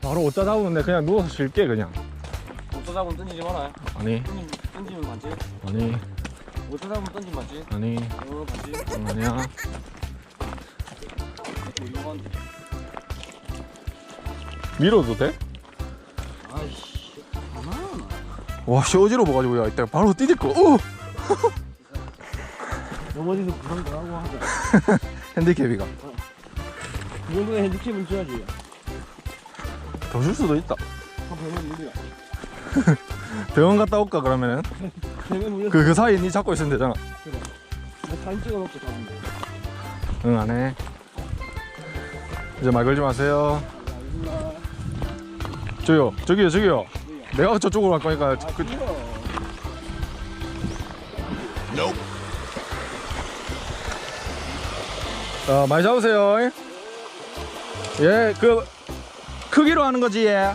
바로 옷자 잡으면 그냥 누워서 쉴게 그냥 오토 잡으면 던지지 마라. 아니 던지, 던지 면 반지. 아니 오토 잡으면 던지면 반지. 아니 어, 반지. 응, 아니야 밀어도 돼? 아이씨. 와 시어지러 봐가지고 야 이따 바로 뛰질 거 어! 넘어지서 부상 더 하고 하자. 핸디캡이가 그 정도의 핸디캡은 줘야지. 더 줄 수도 있다 한 병원 갔다 올까 그러면은. 그, 그 사이에 니 잡고 있으면 되잖아 내 사진 찍어놓고 가면 돼. 응 안해 이제 말 걸지 마세요 저기요 저기요 저기요 내가 저쪽으로 갈 거니까 아, 그, 싫어. 어, 많이 잡으세요 예그 크기로 하는 거지 예.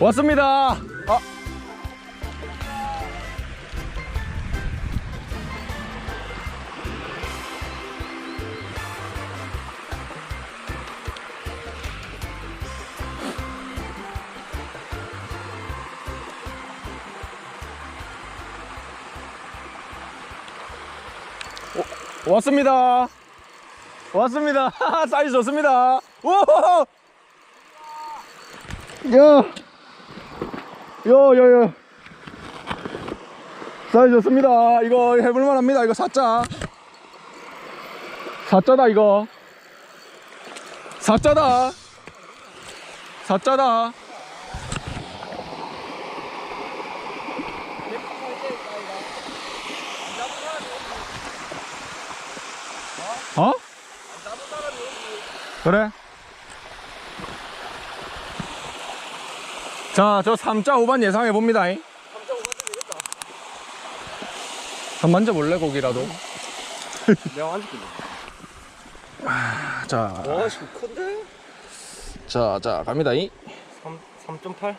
왔습니다. 왔습니다. 왔습니다. 사이즈 좋습니다. 오! 야! 요, 요, 요. 사이즈 좋습니다. 이거 해볼만 합니다. 이거 사자. 사자다, 이거. 사자다. 사자다. 어? 그래? 자, 저 3자 5반 예상해 봅니다. 3자 5반 되겠다. 한 만져볼래, 고기라도? 내가 안 줄게. 자, 와, 씨, 큰데? 자, 자, 갑니다. 3, 3.8?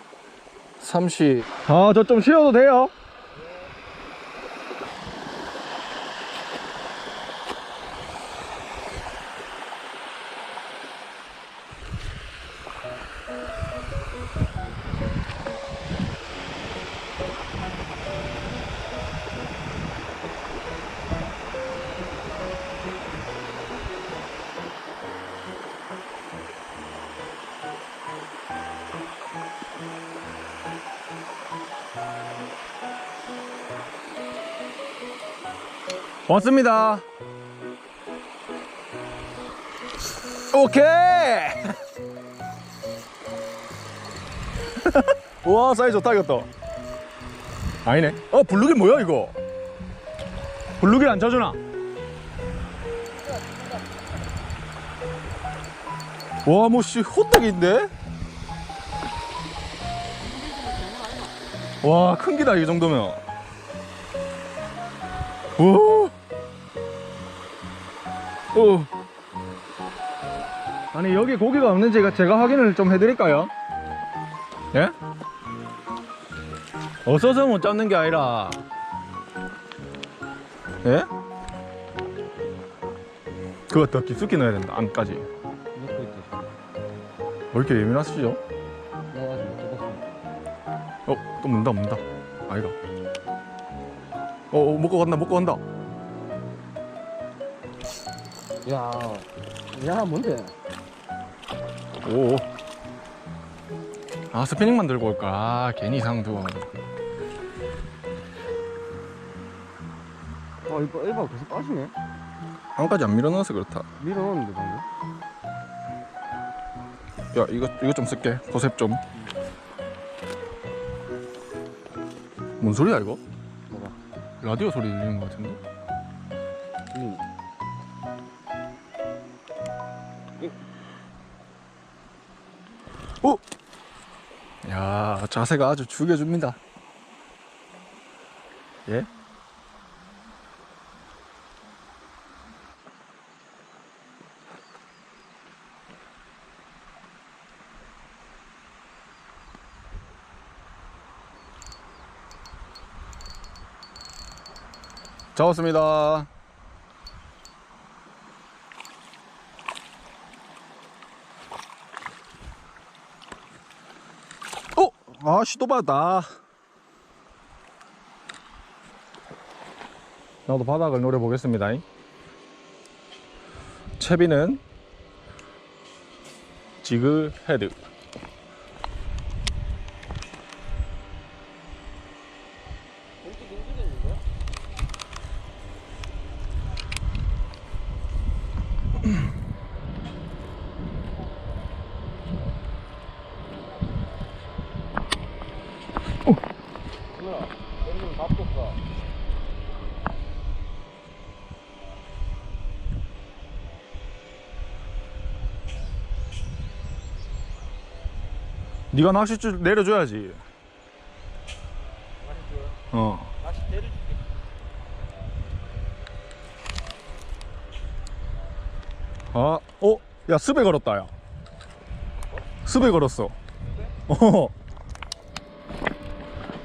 30. 아, 저 좀 쉬어도 돼요? 왔습니다. 오케이. 와 사이즈 좋다 이것도. 아니네. 어 블루길 뭐야 이거? 블루길 안 쳐주나? 와 뭐씨 호떡인데? 와 큰 기다 이 정도면. 오. 오. 아니 여기 고기가 없는지 제가, 확인을 좀 해드릴까요? 예? 없어서 못 잡는 게 아니라 예? 그거 더 깊숙이 넣어야 된다 안까지 넣고 있다. 왜 이렇게 예민하시죠? 내가 아직 못 잡았어. 어? 또 문다 문다 아니다 어, 어 먹고 간다 먹고 간다 야, 야, 뭔데? 오. 아 스피닝만 들고 올까? 아 괜히 이상 두고. 아, 이거 에바 계속 빠지네? 한까지 안 밀어넣어서 그렇다. 밀어넣었는데, 방금. 야 이거 이거 좀 쓸게. 보셉 좀. 뭔 소리야 이거? 뭐가? 라디오 소리 들리는 것 같은데? 자세가 아주 죽여줍니다 예? 좋습니다. 아, 시도 받았다. 나도 바닥을 노려보겠습니다. 채비는 지그 헤드. 네가 낚싯줄 내려줘야지. 어. 다시 내려줄게 아, 어? 야, 스베 걸었다, 야. 스베 걸었어. 어.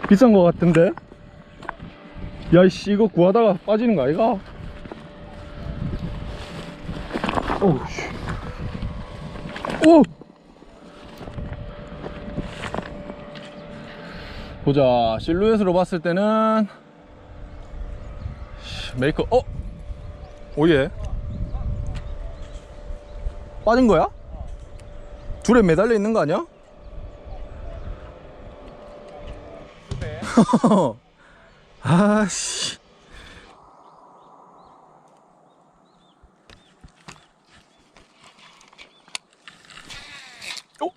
비싼 거 같은데? 야, 씨, 이거 구하다가 빠지는 거 아이가? 어우, 씨. 오! 보자, 실루엣으로 봤을 때는, 씨, 메이커, 어? 오예. 빠진 거야? 줄에 매달려 있는 거 아니야? 아씨. 어?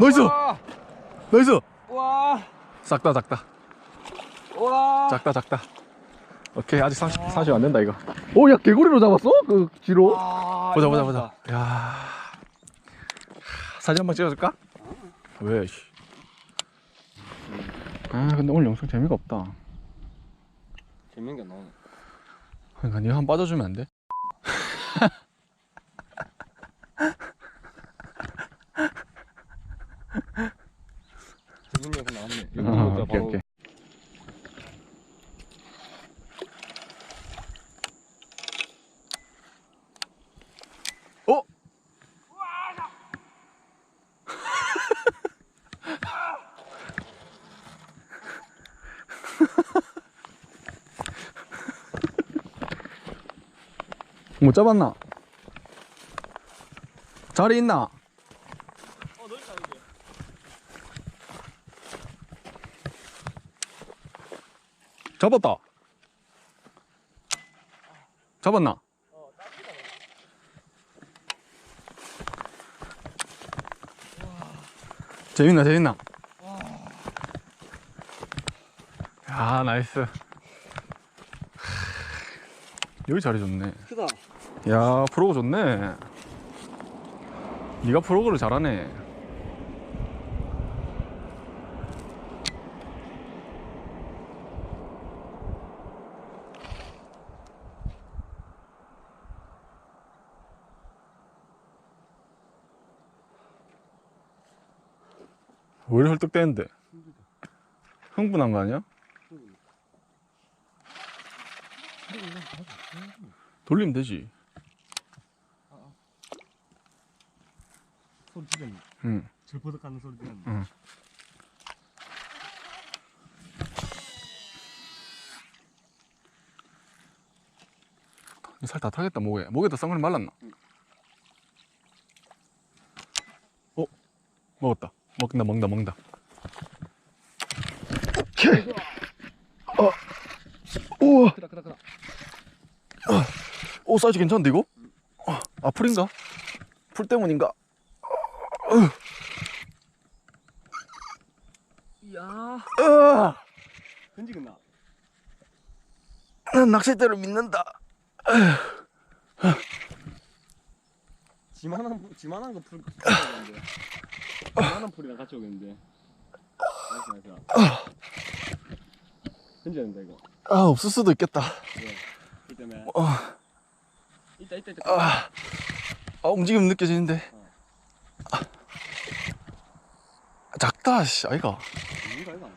나이스! 나이스! 와 작다, 작다. 와 작다, 작다. 오케이, 아직 30, 40안 된다, 이거. 오, 야, 개구리로 잡았어? 그, 뒤로? 아, 보자, 보자, 보자. 야 사진 한 번 찍어줄까? 왜, 씨. 아, 근데 오늘 영상 재미가 없다. 재밌는 게 나오네 그러니까 니가 한번 빠져주면 안 돼? 재밌는 게 나왔네 여기 아, 보자, 오케이, 바로. 오케이. 어? 못 잡았나? 자리 있나? 어 너희 가는데 잡았다. 잡았나? 재밌나 재밌나? 야 나이스. 여기 자리 좋네. 크다 야 프로그 좋네. 네가 프로그를 잘하네. 왜 이리 헐떡대는데? 흥분한 거 아니야? 돌리면 되지. 소리 지르네 응. 절버덕하는 소리 지르네 응. 살다 타겠다 목에. 목에다 쌍을 말랐나? 어? 먹었다. 먹는다 먹는다 먹는다. 오케이. 어. 우와. 오 사이즈 괜찮은데 이거? 어, 아풀인가? 풀 때문인가? 이야 으아! 던지겠나 난 낚싯대를 믿는다. 지만한 부- 지만한 거풀 오겠는데. 지만한 풀이랑 같이 오겠는데. 나이스 나이스. 현재 된다 이거. 아 없을 수도 있겠다. 왜? 이 때문에. 어. 이따 이따 이따. 아, 아 움직임 느껴지는데. 아, 작다 씨 아이가. 이거 이거.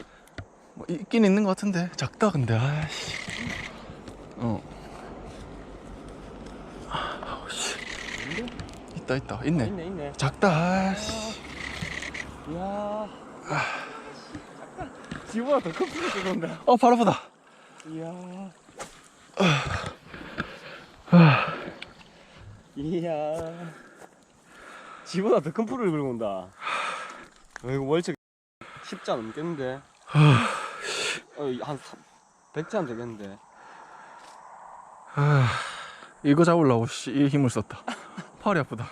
뭐 있긴 있는 것 같은데 작다 근데 아씨. 어. 아우 씨. 있다 있다 있네. 있네 있네. 작다 아씨. 이야. 지보다 더큰 풀이 들어온다. 어 바로 보다. 이야. 이야. 지보다 더 큰 풀을 들고 온다. 어, 이거 월척 10자 넘겠는데. 어, 한 100자 되겠는데. 아, 이거 잡으려고 씨, 이 힘을 썼다. 팔이 아프다.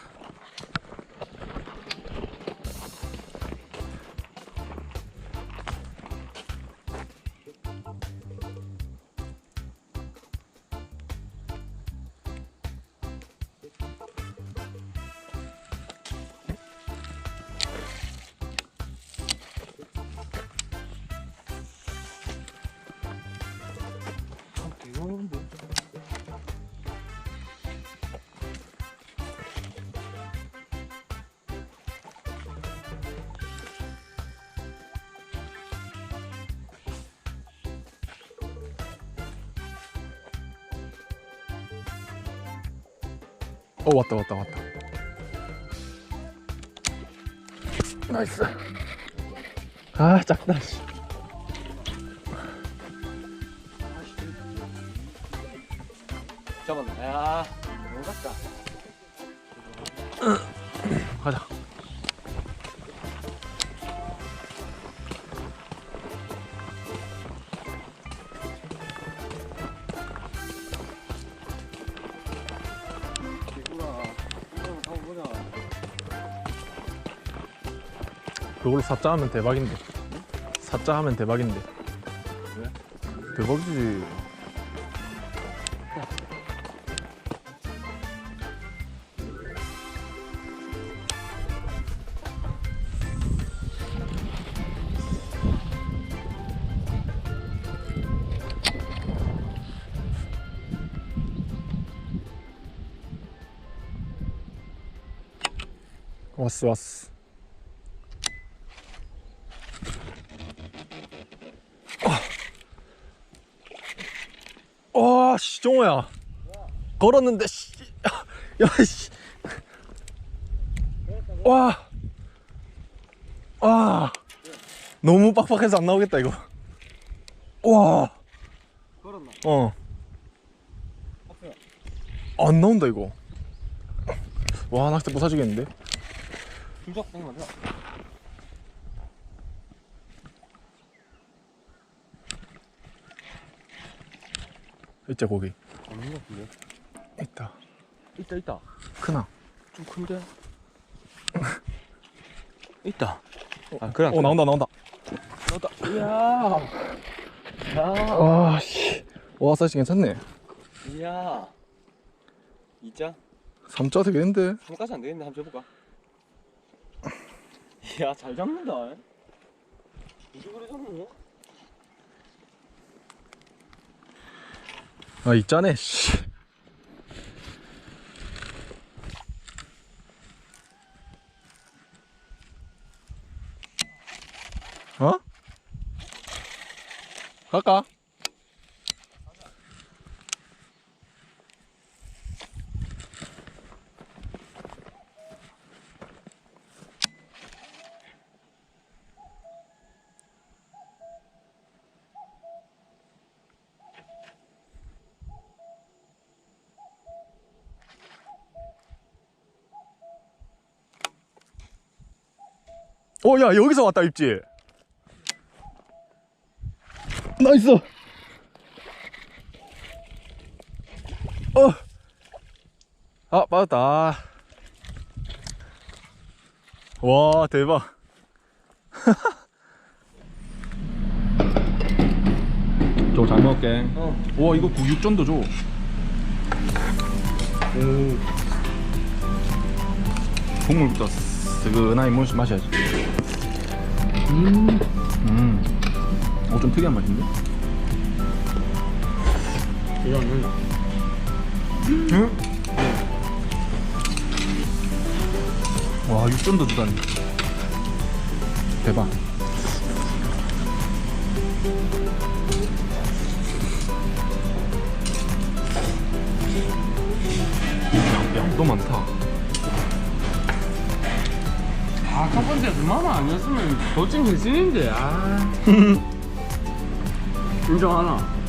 어 왔다 왔다 왔다. 나이스. 아 작다. 씨. 잡았네. 야, 너무 같다. 가자. 개구나. 그걸로 사자 하면 대박인데. 사자 하면 대박인데. 왜? 대박이지. 왔어 왔어. 와, 씨, 정호야. 걸었는데, 씨. 야, 씨. 와. 와. 너무 빡빡해서 안 나오겠다, 이거. 와. 걸었나? 어. 안 나온다, 이거. 와, 낚싯대 못 사주겠는데? 중작 땡만 돼. 있자, 고기. 없는 것 같은데. 있다. 있다 있다. 크나? 좀 큰데. 있다. 아 그래. 어, 나온다, 나온다. 나왔다. 이야. 야. 와, 씨. 와, 사이즈 괜찮네. 이야. 이자. 3자 되겠는데? 3까지 안 되겠네. 한번 줘볼까? 이야 잘 잡는다. 이게 그래 잡노? 아, 있자네, 씨. 어? 갈까? 어, 야, 여기서 왔다, 입지? 나이스! 어! 아, 맞았다. 와, 대박. 저거 잘 먹을게. 어. 와 이거 구육전도 줘. 오. 국물부터 스근하게 물 마셔야지. 음. 음. 어, 좀 특이한 맛인데? 이거는 응? 와, 육전도 주다니. 대박. 양, 양도 많다. 아, 첫 번째 그만만 아니었으면 도찐 결승인데, 아. 인정하나? 응.